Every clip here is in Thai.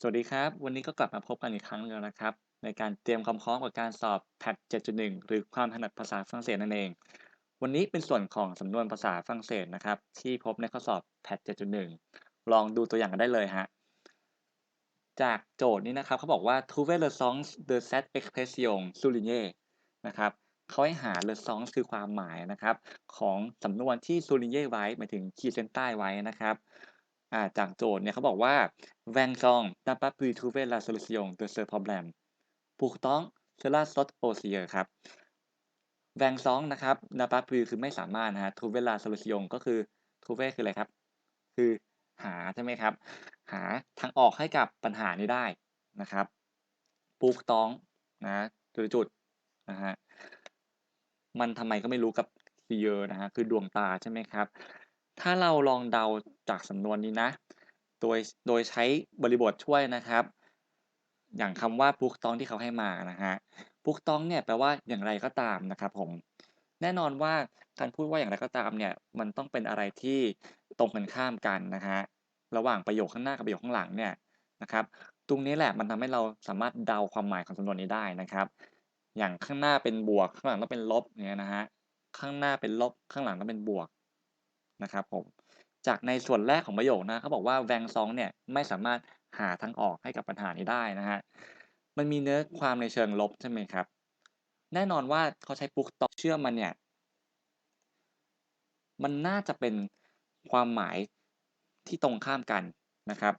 สวัสดีครับ วันนี้ก็กลับมาพบกันอีกครั้งนึงแล้วนะครับ ในการเตรียมความพร้อมกับการสอบ PAT 7.1 หรือความถนัดภาษาฝรั่งเศสนั่นเอง วันนี้เป็นส่วนของสำนวนภาษาฝรั่งเศสนะครับ ที่พบในข้อสอบ PAT 7.1 ลองดูตัวอย่างกันได้เลยฮะจากโจทย์นี้นะครับเขาบอกว่า trouver le sens de cette expression souligner นะครับเขาให้หา le sens คือความหมายนะครับ ของสำนวนที่ souligner ไว้หมายถึงขีดเส้นใต้ไว้นะครับ อ่าจากโจทย์เนี่ยเขาบอกว่า Vincent n'a pas pu trouver la solution de ce problème pourtant cela saute aux yeux ครับ Vincent นะครับ n'a pas pu คือไม่สามารถนะฮะ trouver la solution ก็คือ trouver คืออะไรครับ คือหาใช่ไหมครับ หาทางออกให้กับปัญหานี้ได้นะครับ pourtant นะจุดจุดนะฮะมันทำไมก็ไม่รู้กับ yeux นะฮะคือดวงตาใช่ไหมครับ ถ้าเราลองเดาจากสำนวนนี้นะ โดยโดยใช้บริบทช่วยนะครับ อย่างคำว่า pourtant ที่เขาให้มานะฮะ pourtant เนี่ยแปลว่าอย่างไรก็ตามนะครับผม แน่นอนว่าการพูดว่าอย่างไรก็ตามเนี่ย มันต้องเป็นอะไรที่ตรงกันข้ามกันนะฮะ ระหว่างประโยคข้างหน้ากับประโยคข้างหลังเนี่ยนะครับ ตรงนี้แหละมันทำให้เราสามารถเดาความหมายของสำนวนนี้ได้นะครับ อย่างข้างหน้าเป็นบวก ข้างหลังต้องเป็นลบเงี้ยนะฮะ ข้างหน้าเป็นลบ ข้างหลังต้องเป็นบวก นะครับผมจากในส่วนแรกของประโยคนะเขาบอกว่า Vincent เนี่ยไม่สามารถหาทางออกให้กับปัญหานี้ได้นะฮะมันมีเนื้อความในเชิงลบใช่ไหมครับ แน่นอนว่าเขาใช้ pourtant เชื่อมมันเนี่ยมันน่าจะเป็นความหมายที่ตรงข้ามกันนะครับ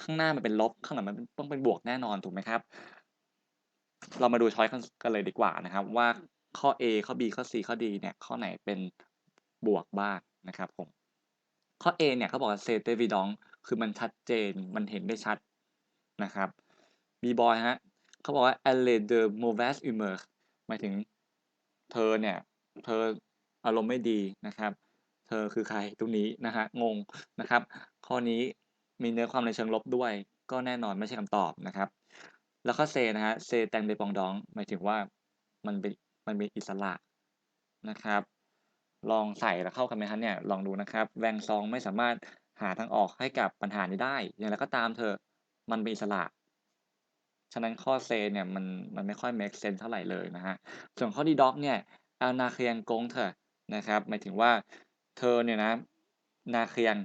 ข้างหน้ามันเป็นลบข้างหลังมันต้องเป็นบวกแน่นอนถูกไหมครับ เรามาดูช้อยกันเลยดีกว่านะครับ ว่าข้อ A ข้อ B ข้อ C ข้อ D เนี่ยข้อไหนเป็นบวกบ้าง นะครับผมข้อ A เนี่ยเขาบอกว่า c'est évident คือมันชัดเจนมันเห็นได้ชัดนะครับ B boy ฮะเขาบอกว่า elle est de mauvaise humeur หมายถึงเธอเนี่ย เธออารมณ์ไม่ดีนะครับ เธอคือใครตรงนี้นะฮะงงนะครับ ข้อนี้มีเนื้อความในเชิงลบด้วย ก็แน่นอนไม่ใช่คำตอบนะครับ แล้วข้อ C นะฮะ c'est un dépendant หมายถึงว่ามันเป็นมันเป็นอิสระนะครับ ลองใส่แล้วเข้ากันไหมครับเนี่ยลองดูนะครับแวงซองไม่สามารถหาทางออกให้กับปัญหานี้ได้ อย่างไรก็ตามเถอมันเป็นอิสระ ฉะนั้นข้อ C เนี่ยมันมันไม่ค่อย make sense เท่าไหร่เลยนะฮะ ส่วนข้อ D doc เนี่ย elle n'a rien contre นะครับหมายถึงว่าเธอเนี่ยนะนาเคียง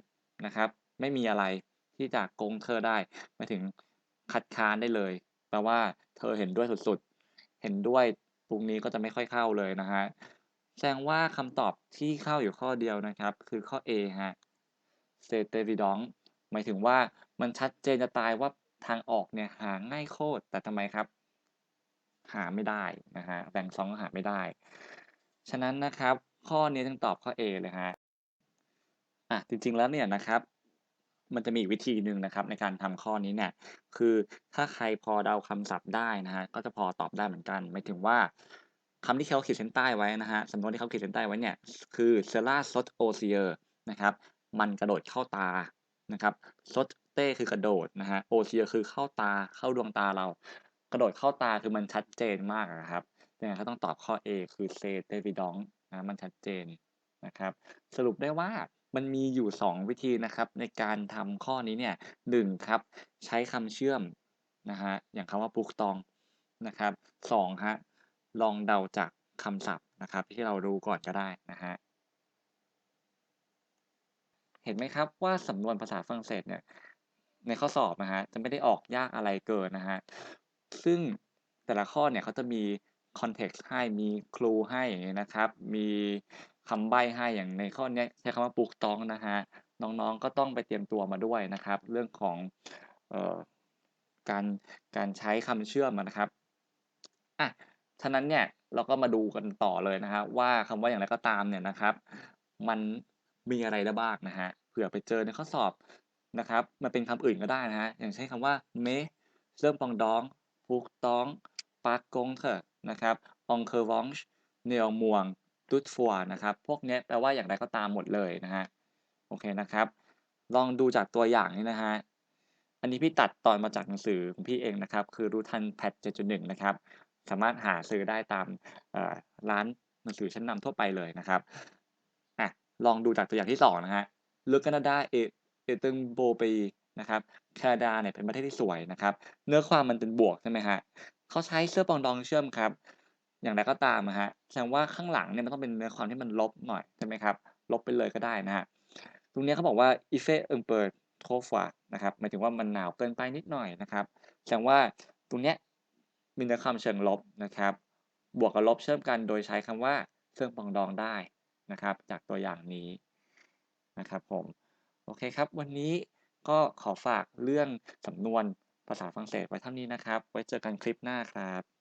นะครับ ไม่มีอะไรที่จะโกงเธอได้หมายถึงคัดค้านได้เลยแปลว่าเธอเห็นด้วยสุดๆ เห็นด้วยตรงนี้ก็จะไม่ค่อยเข้าเลยนะฮะ แสดงว่าคำตอบที่เข้าอยู่ข้อเดียวนะครับ คือข้อ A ฮะ c'est évident หมายถึงว่ามันชัดเจนจะตายว่าทางออกเนี่ยหาง่ายโคตรแต่ทำไมครับ หาไม่ได้นะฮะแบ่งซองหาไม่ได้ ฉะนั้นนะครับ ข้อนี้ต้องตอบข้อ A เลยฮะอะจริงๆแล้วเนี่ยนะครับ มันจะมีวิธีหนึ่งนะครับในการทำข้อนี้เนี่ยคือถ้าใครพอเดาคำศัพท์ได้นะฮะก็จะพอตอบได้เหมือนกันหมายถึงว่า คำที่เขาขีดเส้นใต้ไว้นะฮะสำนวนที่เขาขีดเส้นใต้ไว้เนี่ยคือ cela saute aux yeux นะครับมันกระโดดเข้าตานะครับ saute คือกระโดดนะฮะ aux yeux คือเข้าตาเข้าดวงตาเรา กระโดดเข้าตาคือมันชัดเจนมากอะครับยังไงก็ต้องตอบข้อ A คือ c'est évident นะมันชัดเจนนะครับ สรุปได้ว่ามันมีอยู่ 2 วิธีนะครับ ในการทำข้อนี้เนี่ย1ครับ ใช้คำเชื่อมนะฮะอย่างคำว่า pourtant นะครับ2ฮะ ลองเดาจากคำศัพท์นะครับ ที่เรารู้ก่อนก็ได้นะฮะเห็นไหมครับว่าสำนวนภาษาฝรั่งเศสเนี่ยในข้อสอบนะฮะจะไม่ได้ออกยากอะไรเกินนะฮะซึ่งแต่ละข้อเนี่ยเขาจะมีคอนเท็กซ์ให้มีครูให้อย่างงี้นะครับ มีคำใบ้ให้อย่างในข้อนี้ใช้คำว่าปลูกต้องนะฮะน้องๆก็ต้องไปเตรียมตัวมาด้วยนะครับ เรื่องของเอ่อการการใช้คำเชื่อมนะครับอะ ฉะนั้นเนี่ยเราก็มาดูกันต่อเลยนะฮะว่าคำว่าอย่างไรก็ตามเนี่ยนะครับ มันมีอะไรได้บ้างนะฮะเผื่อไปเจอในข้อสอบนะครับ มันเป็นคำอื่นก็ได้นะฮะอย่างเช่นคำว่า mais เริ่มปองดอง pourtant par contre นะครับ en revanche néanmoins toutefois นะครับ พวกเนี้ยแปลว่าอย่างไรก็ตามหมดเลยนะฮะโอเคนะครับ ลองดูจากตัวอย่างนี้นะฮะอันนี้พี่ตัดตอนมาจากหนังสือของพี่เองนะครับ คือรู้ทันแพท7.1 นะครับ สามารถหาซื้อได้ตามร้านหนังสือชั้นนำทั่วไปเลยนะครับอะลองดูจากตัวอย่างที่2นะฮะ Le Canada est est un beau pays นะครับแคนาดาเนี่ยเป็นประเทศที่สวยนะครับ เนื้อความมันเป็นบวกใช่ไหมครับเขาใช้เสื้อปองดองเชื่อมครับ อย่างไรก็ตามอะครับแสดงว่าข้างหลังเนี่ยมันต้องเป็นเนื้อความที่มันลบหน่อยใช่ไหมครับ ลบไปเลยก็ได้นะฮะตรงนี้เขาบอกว่า i f e un peu trop froid นะครับหมายถึงว่ามันหนาวเกินไปนิดหน่อยนะครับแสดงว่าตรงเนี้ย มีเนื้อคำเชิงลบนะครับ บวกกับลบเชื่อมกันโดยใช้คำว่าเครื่องปองดองได้นะครับ จากตัวอย่างนี้นะครับผมโอเคครับ วันนี้ก็ขอฝากเรื่องสำนวนภาษาฝรั่งเศสไว้เท่านี้นะครับ ไว้เจอกันคลิปหน้าครับ